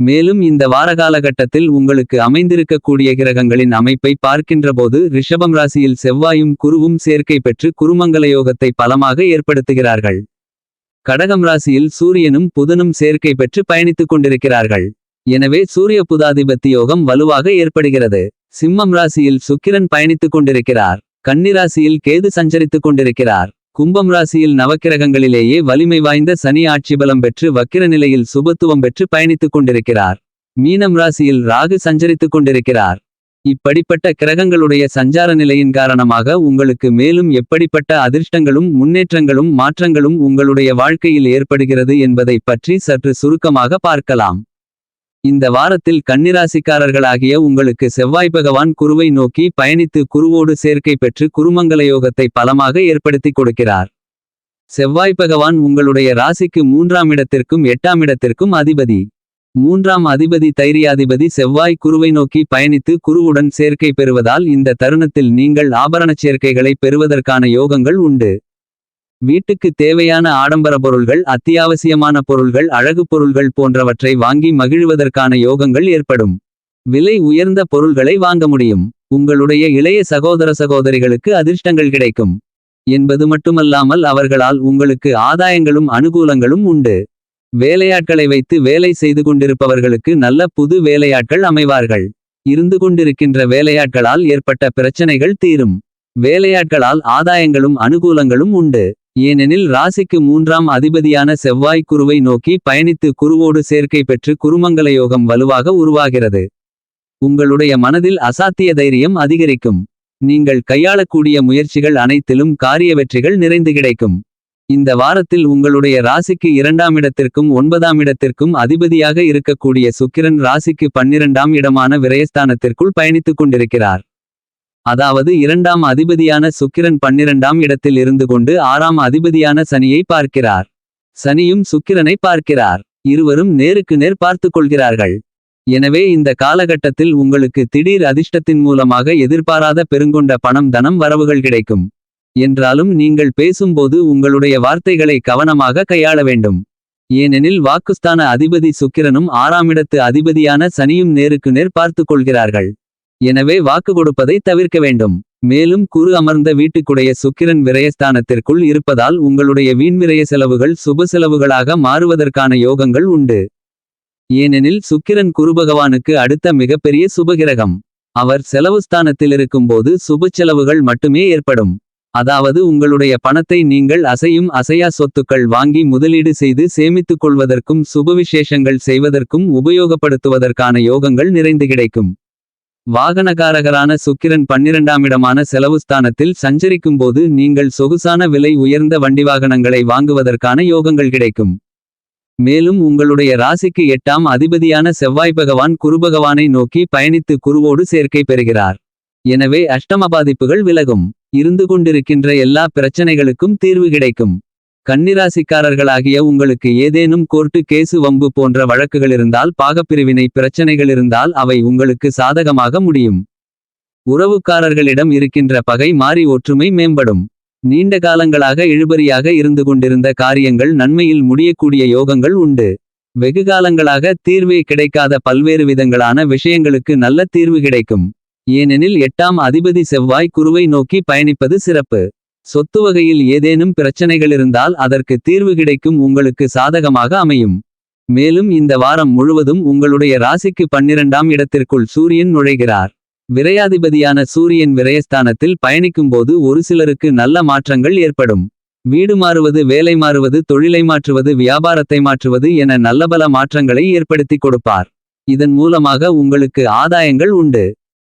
மேலும் இந்த வார காலகட்டத்தில் உங்களுக்கு அமைந்திருக்கக்கூடிய கிரகங்களின் அமைப்பை பார்க்கின்றபோது ரிஷபம் ராசியில் செவ்வாயும் குருவும் சேர்க்கை பெற்று குருமங்கல யோகத்தை பலமாக ஏற்படுத்துகிறார்கள். கடகம் ராசியில் சூரியனும் புதனும் சேர்க்கை பெற்று பயணித்துக் கொண்டிருக்கிறார்கள். எனவே சூரிய புதாதிபத்தி யோகம் வலுவாக ஏற்படுகிறது. சிம்மம் ராசியில் சுக்கிரன் பயணித்துக் கொண்டிருக்கிறார். கன்னிராசியில் கேது சஞ்சரித்துக் கொண்டிருக்கிறார். கும்பம் ராசியில் நவக்கிரகங்களிலேயே வலிமை வாய்ந்த சனி ஆட்சி பலம் பெற்று வக்கிர நிலையில் சுபத்துவம் பெற்று பயணித்துக் கொண்டிருக்கிறார். மீனம் ராசியில் ராகு சஞ்சரித்துக் கொண்டிருக்கிறார். இப்படிப்பட்ட கிரகங்களுடைய சஞ்சார நிலையின் காரணமாக உங்களுக்கு மேலும் எப்படிப்பட்ட அதிர்ஷ்டங்களும் முன்னேற்றங்களும் மாற்றங்களும் உங்களுடைய வாழ்க்கையில் ஏற்படுகிறது என்பதைப் பற்றி சற்று சுருக்கமாக பார்க்கலாம். இந்த வாரத்தில் கன்னிராசிக்காரர்களாகிய உங்களுக்கு செவ்வாய் பகவான் குருவை நோக்கி பயணித்து குருவோடு சேர்க்கை பெற்று குருமங்கல யோகத்தை பலமாக ஏற்படுத்திக் கொடுக்கிறார். செவ்வாய் பகவான் உங்களுடைய ராசிக்கு மூன்றாம் இடத்திற்கும் எட்டாம் இடத்திற்கும் அதிபதி. மூன்றாம் அதிபதி தைரியாதிபதி செவ்வாய் குருவை நோக்கி பயணித்து குருவுடன் சேர்க்கை பெறுவதால் இந்த தருணத்தில் நீங்கள் ஆபரணச் சேர்க்கைகளை பெறுவதற்கான யோகங்கள் உண்டு. வீட்டுக்கு தேவையான ஆடம்பர பொருள்கள் அத்தியாவசியமான பொருள்கள் அழகு பொருள்கள் போன்றவற்றை வாங்கி மகிழ்வதற்கான யோகங்கள் ஏற்படும். விலை உயர்ந்த பொருள்களை வாங்க முடியும். உங்களுடைய இளைய சகோதர சகோதரிகளுக்கு அதிர்ஷ்டங்கள் கிடைக்கும். என்பது மட்டுமல்லாமல் அவர்களால் உங்களுக்கு ஆதாயங்களும் அனுகூலங்களும் உண்டு. வேலையாட்களை வைத்து வேலை செய்து கொண்டிருப்பவர்களுக்கு நல்ல புது வேலையாட்கள் அமைவார்கள். இருந்து கொண்டிருக்கின்ற வேலையாட்களால் ஏற்பட்ட பிரச்சனைகள் தீரும். வேலையாட்களால் ஆதாயங்களும் அனுகூலங்களும் உண்டு. ஏனெனில் ராசிக்கு மூன்றாம் அதிபதியான செவ்வாய் குருவை நோக்கி பயணித்து குருவோடு சேர்க்கை பெற்று குருமங்கல யோகம் வலுவாக உருவாகிறது. உங்களுடைய மனதில் அசாத்திய தைரியம் அதிகரிக்கும். நீங்கள் கையாளக்கூடிய முயற்சிகள் அனைத்திலும் காரிய வெற்றிகள் நிறைந்து கிடைக்கும். இந்த வாரத்தில் உங்களுடைய ராசிக்கு இரண்டாம் இடத்திற்கும் ஒன்பதாம் இடத்திற்கும் அதிபதியாக இருக்கக்கூடிய சுக்கிரன் ராசிக்கு பன்னிரண்டாம் இடமான விரயஸ்தானத்திற்குள் பயணித்துக் கொண்டிருக்கிறார். அதாவது இரண்டாம் அதிபதியான சுக்கிரன் பன்னிரண்டாம் இடத்தில் இருந்து கொண்டு ஆறாம் அதிபதியான சனியை பார்க்கிறார். சனியும் சுக்கிரனை பார்க்கிறார். இருவரும் நேருக்கு நேர் பார்த்துக் கொள்கிறார்கள். எனவே இந்த காலகட்டத்தில் உங்களுக்கு திடீர் அதிர்ஷ்டத்தின் மூலமாக எதிர்பாராத பெருங்கொண்ட பணம் தனம் வரவுகள் கிடைக்கும். என்றாலும் நீங்கள் பேசும்போது உங்களுடைய வார்த்தைகளை கவனமாக கையாள வேண்டும். ஏனெனில் வாக்குஸ்தான அதிபதி சுக்கிரனும் ஆறாமிடத்து அதிபதியான சனியும் நேருக்கு நேர் பார்த்துக் கொள்கிறார்கள். எனவே வாக்கு கொடுப்பதை தவிர்க்க வேண்டும். மேலும் குரு அமர்ந்த வீட்டுக்குடைய சுக்கிரன் விரயஸ்தானத்திற்குள் இருப்பதால் உங்களுடைய வீண்விரய செலவுகள் சுப செலவுகளாக மாறுவதற்கான யோகங்கள் உண்டு. ஏனெனில் சுக்கிரன் குருபகவானுக்கு அடுத்த மிகப்பெரிய சுபகிரகம். அவர் செலவுஸ்தானத்தில் இருக்கும்போது சுப செலவுகள் மட்டுமே ஏற்படும். அதாவது உங்களுடைய பணத்தை நீங்கள் அசையும் அசையா சொத்துக்கள் வாங்கி முதலீடு செய்து சேமித்துக் கொள்வதற்கும் சுபவிசேஷங்கள் செய்வதற்கும் உபயோகப்படுத்துவதற்கான யோகங்கள் நிறைந்து கிடைக்கும். வாகனகாரகரான சுக்கிரன் பன்னிரண்டாம் இடமான செலவு ஸ்தானத்தில் சஞ்சரிக்கும்போது நீங்கள் சொகுசான விலை உயர்ந்த வண்டி வாகனங்களை வாங்குவதற்கான யோகங்கள் கிடைக்கும். மேலும் உங்களுடைய ராசிக்கு எட்டாம் அதிபதியான செவ்வாய் பகவான் குருபகவானை நோக்கி பயணித்து குருவோடு சேர்க்கை பெறுகிறார். எனவே அஷ்டம பாதிப்புகள் விலகும். இருந்து கொண்டிருக்கின்ற எல்லா பிரச்சனைகளுக்கும் தீர்வு கிடைக்கும். கன்னிராசிக்காரர்களாகிய உங்களுக்கு ஏதேனும் கோர்ட்டு கேசு வம்பு போன்ற வழக்குகள் இருந்தால் பாகப்பிரிவினை பிரச்சனைகள் இருந்தால் அவை உங்களுக்கு சாதகமாக முடியும். உறவுக்காரர்களிடம் இருக்கின்ற பகை மாறி ஒற்றுமை மேம்படும். நீண்ட காலங்களாக இழுபறியாக இருந்து கொண்டிருந்த காரியங்கள் நன்மையில் முடியக்கூடிய யோகங்கள் உண்டு. வெகு காலங்களாக தீர்வே கிடைக்காத பல்வேறு விதங்களான விஷயங்களுக்கு நல்ல தீர்வு கிடைக்கும். ஏனெனில் எட்டாம் அதிபதி செவ்வாய் குருவை நோக்கி பயணிப்பது சிறப்பு. சொத்து வகையில் ஏதேனும் பிரச்சனைகள் இருந்தால் அதற்கு தீர்வு கிடைக்கும் உங்களுக்கு சாதகமாக அமையும். மேலும் இந்த வாரம் முழுவதும் உங்களுடைய ராசிக்கு பன்னிரண்டாம் இடத்திற்குள் சூரியன் நுழைகிறார். விரையாதிபதியான சூரியன் விரயஸ்தானத்தில் பயணிக்கும்போது ஒரு சிலருக்கு நல்ல மாற்றங்கள் ஏற்படும். வீடு மாறுவது வேலை மாறுவது தொழிலை மாற்றுவது வியாபாரத்தை மாற்றுவது என நல்லபல மாற்றங்களை ஏற்படுத்தி கொடுப்பார். இதன் மூலமாக உங்களுக்கு ஆதாயங்கள் உண்டு.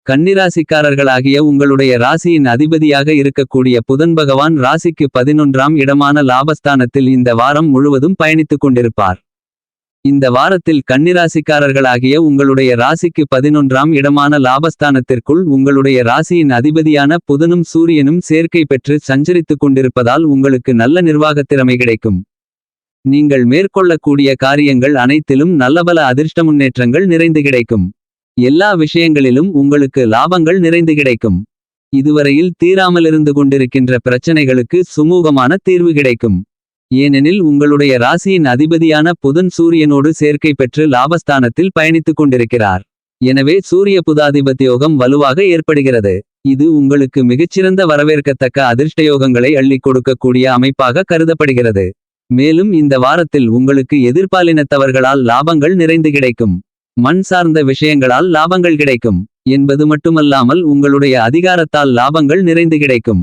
கன்னிராசிக்காரர்களாகிய உங்களுடைய ராசியின் அதிபதியாக இருக்கக்கூடிய புதன் பகவான் ராசிக்கு பதினொன்றாம் இடமான லாபஸ்தானத்தில் இந்த வாரம் முழுவதும் பயணித்துக் கொண்டிருப்பார். இந்த வாரத்தில் கன்னிராசிக்காரர்களாகிய உங்களுடைய ராசிக்கு பதினொன்றாம் இடமான லாபஸ்தானத்திற்குள் உங்களுடைய ராசியின் அதிபதியான புதனும் சூரியனும் சேர்க்கை பெற்று சஞ்சரித்துக் கொண்டிருப்பதால் உங்களுக்கு நல்ல நிர்வாகத்திறமை கிடைக்கும். நீங்கள் மேற்கொள்ளக்கூடிய காரியங்கள் அனைத்திலும் நல்லபல அதிர்ஷ்ட முன்னேற்றங்கள் நிறைந்து கிடைக்கும். எல்லா விஷயங்களிலும் உங்களுக்கு லாபங்கள் நிறைந்து கிடைக்கும். இதுவரையில் தீராமலிருந்து கொண்டிருக்கின்ற பிரச்சனைகளுக்கு சுமூகமான தீர்வு கிடைக்கும். ஏனெனில் உங்களுடைய ராசியின் அதிபதியான புதன் சூரியனோடு சேர்க்கை பெற்று லாபஸ்தானத்தில் பயணித்துக் கொண்டிருக்கிறார். எனவே சூரிய புதாதிபத்தியோகம் வலுவாக ஏற்படுகிறது. இது உங்களுக்கு மிகச்சிறந்த வரவேற்கத்தக்க அதிர்ஷ்டயோகங்களை அள்ளிக் கொடுக்கக்கூடிய அமைப்பாக கருதப்படுகிறது. மேலும் இந்த வாரத்தில் உங்களுக்கு எதிர்பாலினத்தவர்களால் லாபங்கள் நிறைந்து கிடைக்கும். மண் சார்ந்த விஷயங்களால் லாபங்கள் கிடைக்கும் என்பது மட்டுமல்லாமல் உங்களுடைய அதிகாரத்தால் லாபங்கள் நிறைந்து கிடைக்கும்.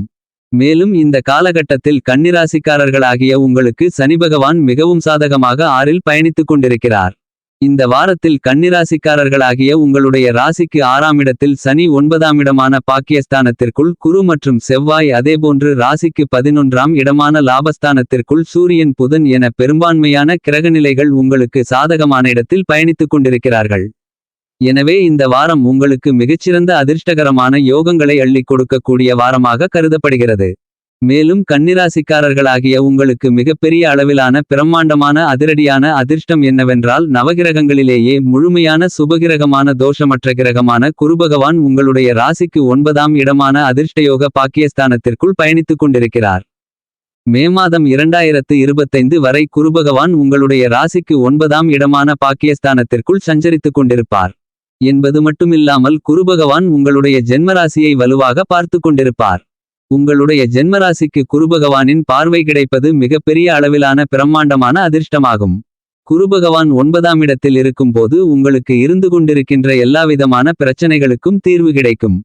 மேலும் இந்த காலகட்டத்தில் கன்னிராசிக்காரர்களாகிய உங்களுக்கு சனி பகவான் மிகவும் சாதகமாக ஆறில் பயணித்துக் கொண்டிருக்கிறார். இந்த வாரத்தில் கன்னிராசிக்காரர்களாகிய உங்களுடைய ராசிக்கு ஆறாம் இடத்தில் சனி ஒன்பதாம் இடமான பாக்கியஸ்தானத்திற்குள் குரு மற்றும் செவ்வாய் அதேபோன்று ராசிக்கு பதினொன்றாம் இடமான லாபஸ்தானத்திற்குள் சூரியன் புதன் என பெரும்பான்மையான கிரகநிலைகள் உங்களுக்கு சாதகமான இடத்தில் பயணித்துக் கொண்டிருக்கிறார்கள். எனவே இந்த வாரம் உங்களுக்கு மிகச்சிறந்த அதிர்ஷ்டகரமான யோகங்களை அள்ளிக் கொடுக்கக்கூடிய வாரமாக கருதப்படுகிறது. மேலும் கன்னிராசிக்காரர்களாகிய உங்களுக்கு மிகப்பெரிய அளவிலான பிரம்மாண்டமான அதிரடியான அதிர்ஷ்டம் என்னவென்றால் நவகிரகங்களிலேயே முழுமையான சுபகிரகமான தோஷமற்ற கிரகமான குருபகவான் உங்களுடைய ராசிக்கு ஒன்பதாம் இடமான அதிர்ஷ்டயோக பாக்கியஸ்தானத்திற்குள் பயணித்துக் கொண்டிருக்கிறார். மே மாதம் இரண்டாயிரத்து இருபத்தைந்து வரை குருபகவான் உங்களுடைய ராசிக்கு ஒன்பதாம் இடமான பாக்கியஸ்தானத்திற்குள் சஞ்சரித்துக் கொண்டிருப்பார். என்பது மட்டுமில்லாமல் குருபகவான் உங்களுடைய ஜென்மராசியை வலுவாக பார்த்துக் கொண்டிருப்பார். உங்களுடைய ஜென்மராசிக்கு குருபகவானின் பார்வை கிடைப்பது மிகப்பெரிய அளவிலான பிரம்மாண்டமான அதிர்ஷ்டமாகும். குருபகவான் ஒன்பதாம் இடத்தில் இருக்கும்போது உங்களுக்கு இருந்து கொண்டிருக்கின்ற எல்லாவிதமான பிரச்சனைகளுக்கும் தீர்வு கிடைக்கும்.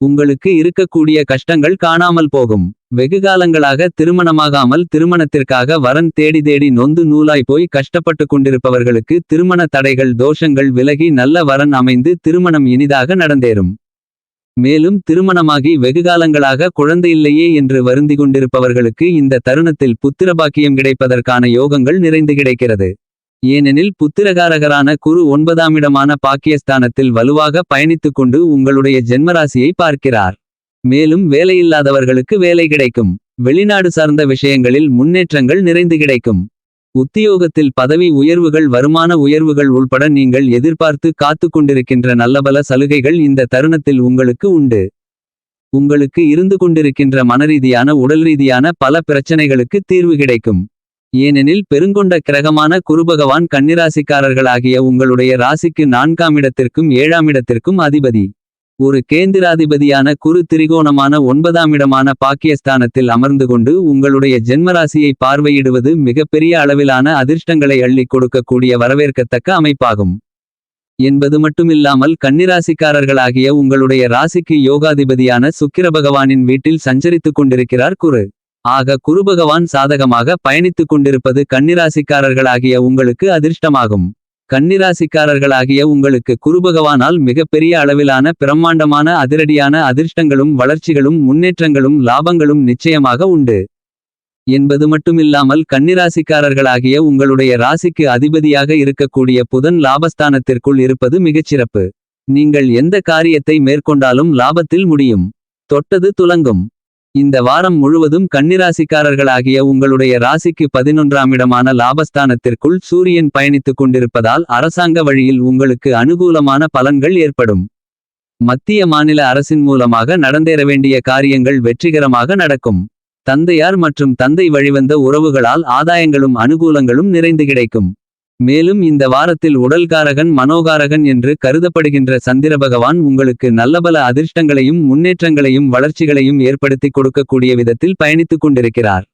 உங்களுக்கு இருக்கக்கூடிய கஷ்டங்கள் காணாமல் போகும். வெகுகாலங்களாக திருமணமாகாமல் திருமணத்திற்காக வரன் தேடி தேடி நொந்து நூலாய் போய் கஷ்டப்பட்டு கொண்டிருப்பவர்களுக்கு திருமண தடைகள் தோஷங்கள் விலகி நல்ல வரன் அமைந்து திருமணம் இனிதாக நடந்தேறும். மேலும் திருமணமாகி வெகுகாலங்களாக குழந்தையில்லையே என்று வருந்தி கொண்டிருப்பவர்களுக்கு இந்த தருணத்தில் புத்திரபாக்கியம் கிடைப்பதற்கான யோகங்கள் நிறைந்து கிடைக்கிறது. ஏனெனில் புத்திரகாரகரான குரு ஒன்பதாம் இடமான பாக்கியஸ்தானத்தில் வலுவாக பயணித்துக் கொண்டு உங்களுடைய ஜென்மராசியை பார்க்கிறார். மேலும் வேலையில்லாதவர்களுக்கு வேலை கிடைக்கும். வெளிநாடு சார்ந்த விஷயங்களில் முன்னேற்றங்கள் நிறைந்து கிடைக்கும். உத்தியோகத்தில் பதவி உயர்வுகள் வருமான உயர்வுகள் உள்பட நீங்கள் எதிர்பார்த்து காத்து கொண்டிருக்கின்ற நல்லபல சலுகைகள் இந்த தருணத்தில் உங்களுக்கு உண்டு. உங்களுக்கு இருந்து கொண்டிருக்கின்ற மனரீதியான உடல் ரீதியான பல பிரச்சனைகளுக்கு தீர்வு கிடைக்கும். ஏனெனில் பெருங்கொண்ட கிரகமான குருபகவான் கன்னிராசிக்காரர்களாகிய உங்களுடைய ராசிக்கு நான்காம் இடத்திற்கும் ஏழாம் இடத்திற்கும் அதிபதி. ஒரு கேந்திராதிபதியான குரு திரிகோணமான ஒன்பதாம் இடமான பாக்கியஸ்தானத்தில் அமர்ந்து கொண்டு உங்களுடைய ஜென்மராசியை பார்வையிடுவது மிகப்பெரிய அளவிலான அதிர்ஷ்டங்களை அள்ளிக் கொடுக்கக்கூடிய வரவேற்கத்தக்க அமைப்பாகும். என்பது மட்டுமில்லாமல் கன்னிராசிக்காரர்களாகிய உங்களுடைய ராசிக்கு யோகாதிபதியான சுக்கிர பகவானின் வீட்டில் சஞ்சரித்துக் கொண்டிருக்கிறார் குரு. ஆக குருபகவான் சாதகமாக பயணித்துக் கொண்டிருப்பது கன்னிராசிக்காரர்களாகிய உங்களுக்கு அதிர்ஷ்டமாகும். கன்னிராசிக்காரர்களாகிய உங்களுக்கு குருபகவானால் மிகப்பெரிய அளவிலான பிரம்மாண்டமான அதிரடியான அதிர்ஷ்டங்களும் வளர்ச்சிகளும் முன்னேற்றங்களும் லாபங்களும் நிச்சயமாக உண்டு. என்பது மட்டுமில்லாமல் கன்னிராசிக்காரர்களாகிய உங்களுடைய ராசிக்கு அதிபதியாக இருக்கக்கூடிய புதன் லாபஸ்தானத்திற்குள் இருப்பது மிகச்சிறப்பு. நீங்கள் எந்த காரியத்தை மேற்கொண்டாலும் லாபத்தில் முடியும். தொட்டது துலங்கும். இந்த வாரம் முழுவதும் கன்னிராசிக்காரர்களாகிய உங்களுடைய ராசிக்கு பதினொன்றாம் இடமான லாபஸ்தானத்திற்குள் சூரியன் பயணித்துக் கொண்டிருப்பதால் அரசாங்க வழியில் உங்களுக்கு அனுகூலமான பலன்கள் ஏற்படும். மத்திய மாநில அரசின் மூலமாக நடந்தேற வேண்டிய காரியங்கள் வெற்றிகரமாக நடக்கும். தந்தையார் மற்றும் தந்தை வழிவந்த உறவுகளால் ஆதாயங்களும் அனுகூலங்களும் நிறைந்து கிடைக்கும். மேலும் இந்த வாரத்தில் உடல்காரகன் மனோகாரகன் என்று கருதப்படுகின்ற சந்திர பகவான் உங்களுக்கு நல்லபல அதிர்ஷ்டங்களையும் முன்னேற்றங்களையும் வளர்ச்சிகளையும் ஏற்படுத்திக் கொடுக்கக்கூடிய விதத்தில் பயணித்துக் கொண்டிருக்கிறார்.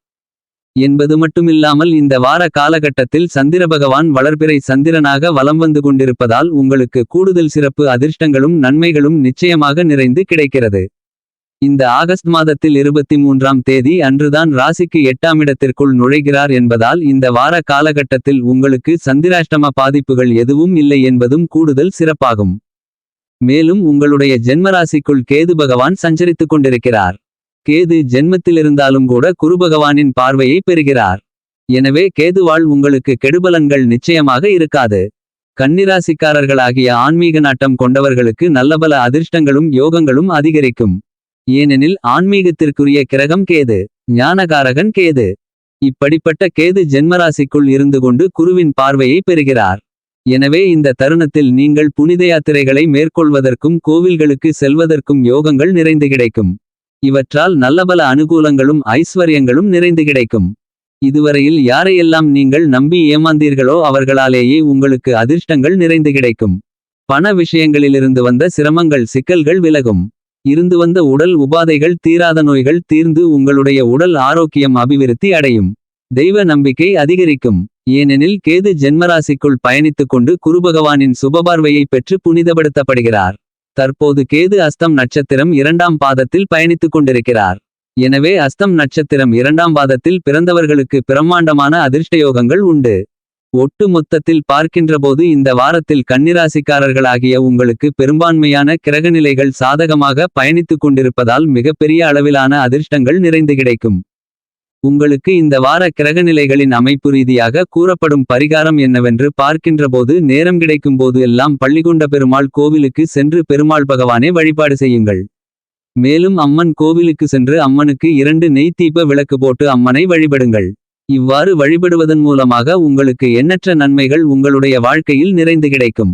என்பது மட்டுமில்லாமல் இந்த வார காலகட்டத்தில் சந்திர பகவான் வளர்பிறை சந்திரனாக வலம் வந்து கொண்டிருப்பதால் உங்களுக்கு கூடுதல் சிறப்பு அதிர்ஷ்டங்களும் நன்மைகளும் நிச்சயமாக நிறைந்து கிடைக்கிறது. இந்த ஆகஸ்ட் மாதத்தில் இருபத்தி மூன்றாம் தேதி அன்றுதான் ராசிக்கு எட்டாம் இடத்திற்குள் நுழைகிறார் என்பதால் இந்த வார காலகட்டத்தில் உங்களுக்கு சந்திராஷ்டம பாதிப்புகள் எதுவும் இல்லை என்பதும் கூடுதல் சிறப்பாகும். மேலும் உங்களுடைய ஜென்மராசிக்குள் கேது பகவான் சஞ்சரித்துக் கொண்டிருக்கிறார். கேது ஜென்மத்திலிருந்தாலும் கூட குருபகவானின் பார்வையை பெறுகிறார். எனவே கேதுவால் உங்களுக்கு கெடுபலன்கள் நிச்சயமாக இருக்காது. கன்னிராசிக்காரர்களாகிய ஆன்மீக நாட்டம் கொண்டவர்களுக்கு நல்லபல அதிர்ஷ்டங்களும் யோகங்களும் அதிகரிக்கும். ஏனெனில் ஆன்மீகத்திற்குரிய கிரகம் கேது ஞானகாரகன் கேது. இப்படிப்பட்ட கேது ஜென்மராசிக்குள் இருந்து கொண்டு குருவின் பார்வையை பெறுகிறார். எனவே இந்த தருணத்தில் நீங்கள் புனித யாத்திரைகளை மேற்கொள்வதற்கும் கோவில்களுக்கு செல்வதற்கும் யோகங்கள் நிறைந்து கிடைக்கும். இவற்றால் நல்லபல அனுகூலங்களும் ஐஸ்வர்யங்களும் நிறைந்து கிடைக்கும். இதுவரையில் யாரையெல்லாம் நீங்கள் நம்பி ஏமாந்தீர்களோ அவர்களாலேயே உங்களுக்கு அதிர்ஷ்டங்கள் நிறைந்து கிடைக்கும். பண விஷயங்களிலிருந்து வந்த சிரமங்கள் சிக்கல்கள் விலகும். இருந்து வந்த உடல் உபாதைகள் தீராத நோய்கள் தீர்ந்து உங்களுடைய உடல் ஆரோக்கியம் அபிவிருத்தி அடையும். தெய்வ நம்பிக்கை அதிகரிக்கும். ஏனெனில் கேது ஜென்மராசிக்குள் பயணித்துக் கொண்டு குருபகவானின் சுபபார்வையை பெற்று புனிதப்படுத்தப்படுகிறார். தற்போது கேது அஸ்தம் நட்சத்திரம் இரண்டாம் பாதத்தில் பயணித்துக் கொண்டிருக்கிறார். எனவே அஸ்தம் நட்சத்திரம் இரண்டாம் பாதத்தில் பிறந்தவர்களுக்கு பிரம்மாண்டமான அதிர்ஷ்டயோகங்கள் உண்டு. ஒட்டு மொத்தத்தில் பார்க்கின்றபோது இந்த வாரத்தில் கன்னிராசிக்காரர்களாகிய உங்களுக்கு பெரும்பான்மையான கிரகநிலைகள் சாதகமாக பயணித்துக் கொண்டிருப்பதால் மிகப்பெரிய அளவிலான அதிர்ஷ்டங்கள் நிறைந்து கிடைக்கும். உங்களுக்கு இந்த வார கிரகநிலைகளின் அமைப்பு ரீதியாக கூறப்படும் பரிகாரம் என்னவென்று பார்க்கின்றபோது நேரம் கிடைக்கும் போது எல்லாம் பள்ளிகொண்ட பெருமாள் கோவிலுக்கு சென்று பெருமாள் பகவானை வழிபாடு செய்யுங்கள். மேலும் அம்மன் கோவிலுக்கு சென்று அம்மனுக்கு இரண்டு நெய் தீப விளக்கு போட்டு அம்மனை வழிபடுங்கள். இவ்வாறு வழிபடுவதன் மூலமாக உங்களுக்கு எண்ணற்ற நன்மைகள் உங்களுடைய வாழ்க்கையில் நிறைந்து கிடைக்கும்.